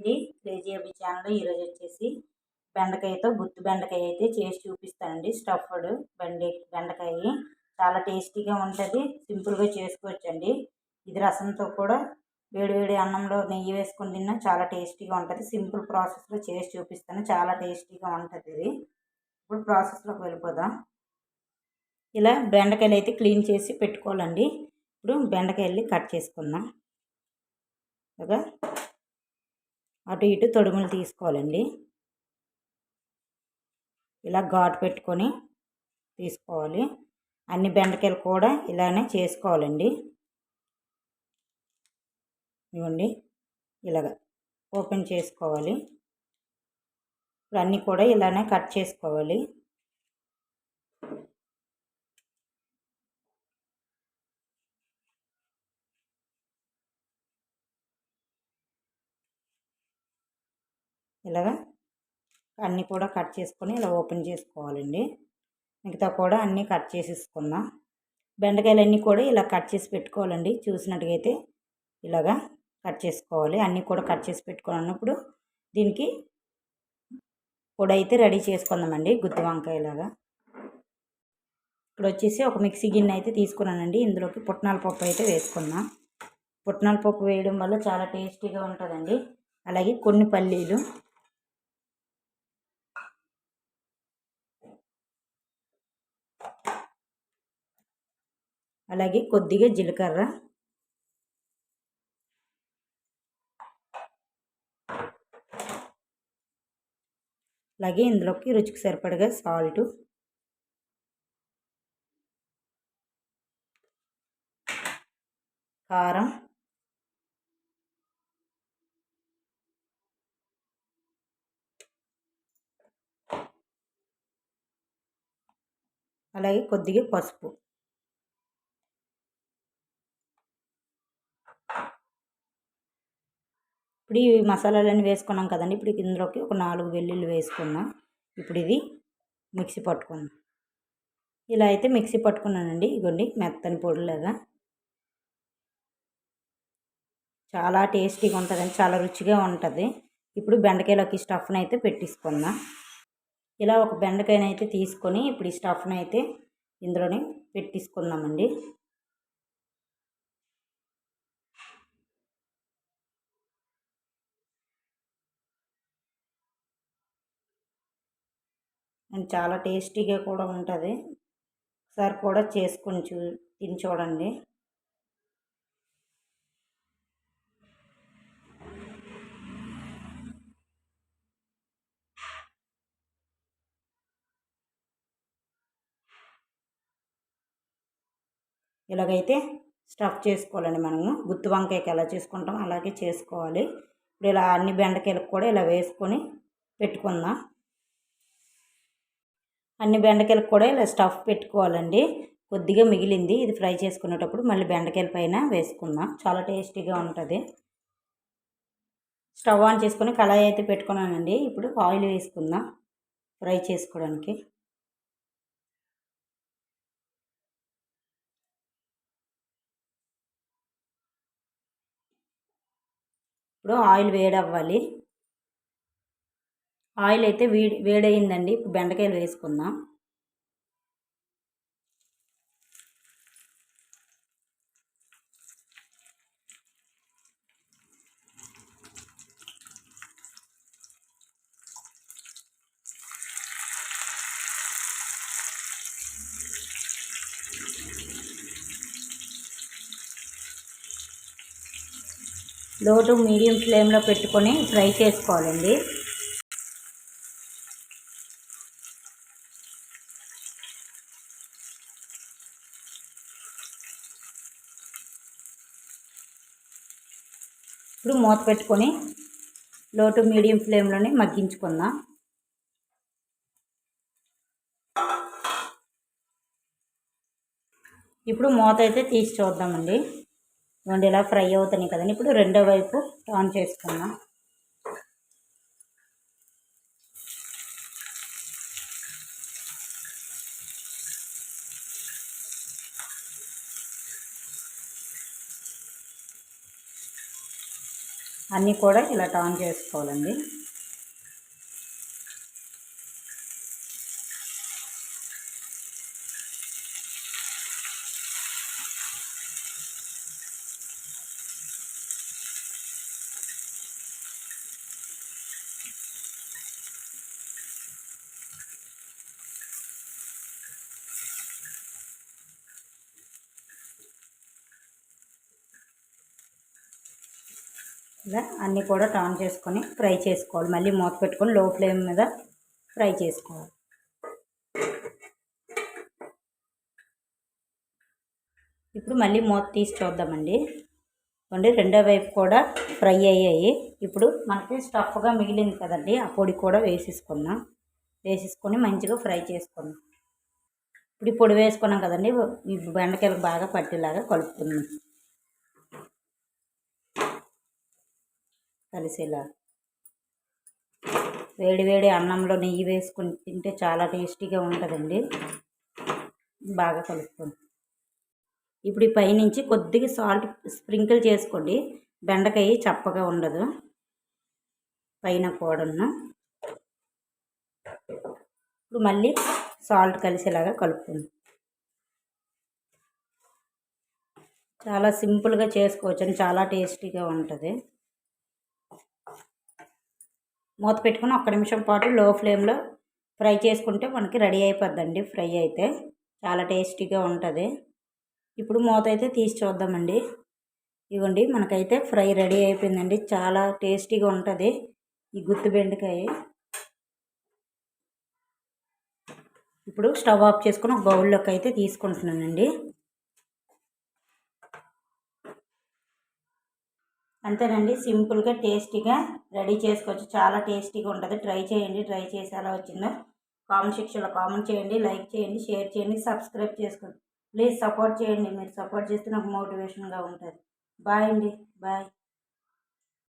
ఇది క్రేజీ అబ్బి ఛానల్ ఈరోజు వచ్చేసి బెండకాయతో గుత్తి బెండకాయ అయితే చేసి చూపిస్తానండి. స్టఫ్డ్ బెండి బెండకాయ. చాలా టేస్టీగా ఉంటుంది. సింపుల్గా చేసుకోవచ్చండి. ఇది రసంతో కూడా వేడివేడి అన్నంలో నెయ్యి వేసుకొని తిన్నా చాలా టేస్టీగా ఉంటుంది. సింపుల్ ప్రాసెస్లో చేసి చూపిస్తాను. చాలా టేస్టీగా ఉంటుంది ఇది. ఇప్పుడు ప్రాసెస్లోకి వెళ్ళిపోదాం. ఇలా బెండకాయలు అయితే క్లీన్ చేసి పెట్టుకోవాలండి. ఇప్పుడు బెండకాయలు కట్ చేసుకుందాం. ఇలాగా అటు ఇటు తొడుములు తీసుకోవాలండి. ఇలా ఘాటు పెట్టుకొని తీసుకోవాలి. అన్ని బెండకాయలు కూడా ఇలానే చేసుకోవాలండి. ఇవ్వండి. ఇలాగ ఓపెన్ చేసుకోవాలి. ఇప్పుడు అన్నీ కూడా ఇలానే కట్ చేసుకోవాలి. ఇలాగా అన్నీ కూడా కట్ చేసుకొని ఇలా ఓపెన్ చేసుకోవాలండి. మిగతా కూడా అన్నీ కట్ చేసేసుకుందాం. బెండకాయలన్నీ కూడా ఇలా కట్ చేసి పెట్టుకోవాలండి. చూసినట్టుగైతే ఇలాగా కట్ చేసుకోవాలి. అన్నీ కూడా కట్ చేసి పెట్టుకున్నప్పుడు దీనికి పొడి అయితే రెడీ చేసుకుందామండి. గుత్తి వంకాయలాగా ఇక్కడ వచ్చేసి ఒక మిక్సీ గిన్నె అయితే తీసుకున్నానండి. ఇందులోకి పుట్నాల పప్పు అయితే వేసుకుందాం. పుట్నాల పప్పు వేయడం వల్ల చాలా టేస్టీగా ఉంటుందండి. అలాగే కొన్ని పల్లీలు అలాగే కొద్దిగా జీలకర్ర. అలాగే ఇందులోకి రుచికి సరిపడగా సాల్ట్. కారం. అలాగే కొద్దిగా పసుపు. ఇప్పుడు ఈ మసాలాలన్నీ వేసుకున్నాం కదండి. ఇప్పుడు ఇందులోకి ఒక నాలుగు వెల్లుల్లి వేసుకుందాం ఇప్పుడు ఇది మిక్సీ పట్టుకుందాం. ఇలా అయితే మిక్సీ పట్టుకున్నానండి. ఇగోండి మెత్తని పొడిలాగా. చాలా టేస్టీగా ఉంటుందండి. చాలా రుచిగా ఉంటుంది. ఇప్పుడు బెండకాయలోకి స్టఫ్ని అయితే పెట్టించుకుందాం ఇలా ఒక బెండకాయనైతే తీసుకొని ఇప్పుడు ఈ స్టఫ్ని అయితే ఇందులోనే పెట్టించుకుందామండి అండ్ చాలా టేస్టీగా కూడా ఉంటుంది. ఒకసారి కూడా చేసుకొని చూ తిని చూడండి. ఇలాగైతే స్టఫ్ చేసుకోవాలండి మనము. గుత్తి వంకాయకి ఎలా చేసుకుంటాం అలాగే చేసుకోవాలి. ఇప్పుడు ఇలా అన్ని బెండకాయలకు కూడా ఇలా వేసుకొని పెట్టుకుందాం. అన్ని బెండకాయలకు కూడా ఇలా స్టఫ్ పెట్టుకోవాలండి. కొద్దిగా మిగిలింది. ఇది ఫ్రై చేసుకునేటప్పుడు మళ్ళీ బెండకాయల పైన వేసుకుందాం. చాలా టేస్టీగా ఉంటుంది. స్టవ్ ఆన్ చేసుకొని కళాయి అయితే పెట్టుకున్నానండి. ఇప్పుడు ఆయిల్ వేసుకుందాం ఫ్రై చేసుకోవడానికి. ఇప్పుడు ఆయిల్ వేడవ్వాలి. ఆయిల్ అయితే వేడి వేడయిందండి. ఇప్పుడు బెండకాయలు వేసుకుందాం. లో టు మీడియం ఫ్లేమ్లో పెట్టుకొని ఫ్రై చేసుకోవాలండి. ఇప్పుడు మూత పెట్టుకొని లో టు మీడియం ఫ్లేమ్లోనే మగ్గించుకుందాం. ఇప్పుడు మూత అయితే తీసి చూద్దామండి. ఇవ్వండి ఇలా ఫ్రై అవుతున్నాయి కదండి. ఇప్పుడు రెండో వైపు టర్న్ చేసుకుందాం. అన్నీ కూడా ఇలా టర్న్ చేసుకోవాలండి. ఇలా అన్నీ కూడా టర్న్ చేసుకొని ఫ్రై చేసుకోవాలి. మళ్ళీ మూత పెట్టుకొని లో ఫ్లేమ్ మీద ఫ్రై చేసుకోవాలి. ఇప్పుడు మళ్ళీ మూత తీసి చూద్దామండి. అండి రెండో వైపు కూడా ఫ్రై అయ్యాయి. ఇప్పుడు మనకి స్టఫ్గా మిగిలింది కదండి ఆ పొడి కూడా వేసేసుకున్నాం వేసేసుకొని మంచిగా ఫ్రై చేసుకున్నాం ఇప్పుడు ఈ పొడి వేసుకున్నాం కదండి ఈ బెండకాయలకు బాగా పట్టేలాగా కలుపుకుందాం. కలిసేలా. వేడివేడి అన్నంలో నెయ్యి వేసుకుని తింటే చాలా టేస్టీగా ఉంటుందండి. బాగా కలుపుకోండి ఇప్పుడు ఈ పైనుంచి కొద్దిగా సాల్ట్ స్ప్రింకిల్ చేసుకోండి. బెండకాయ చప్పగా ఉండదు. పైన కూడాను ఇప్పుడు మళ్ళీ సాల్ట్ కలిసేలాగా కలుపుకోండి చాలా సింపుల్గా చేసుకోవచ్చు చాలా టేస్టీగా ఉంటుంది. మూత పెట్టుకుని ఒక్క నిమిషం పాటు లో ఫ్లేమ్లో ఫ్రై చేసుకుంటే మనకి రెడీ అయిపోద్దండి ఫ్రై అయితే. చాలా టేస్టీగా ఉంటుంది. ఇప్పుడు మూత అయితే తీసి చూద్దామండి. ఇవ్వండి మనకైతే ఫ్రై రెడీ అయిపోయిందండి. చాలా టేస్టీగా ఉంటుంది ఈ గుత్తి బెండకాయ. ఇప్పుడు స్టవ్ ఆఫ్ చేసుకుని ఒక బౌల్లోకి అయితే తీసుకుంటున్నానండి. అంతేనండి సింపుల్గా టేస్టీగా రెడీ చేసుకోవచ్చు. చాలా టేస్టీగా ఉంటుంది. ట్రై చేయండి ట్రై చేసి ఎలా వచ్చిందో. కామెంట్ సెక్షన్లో కామెంట్ చేయండి లైక్ చేయండి షేర్ చేయండి సబ్స్క్రైబ్ చేసుకోండి. ప్లీజ్ సపోర్ట్ చేయండి. మీరు సపోర్ట్ చేస్తే నాకు మోటివేషన్గా ఉంటుంది. బాయ్ అండి. బాయ్.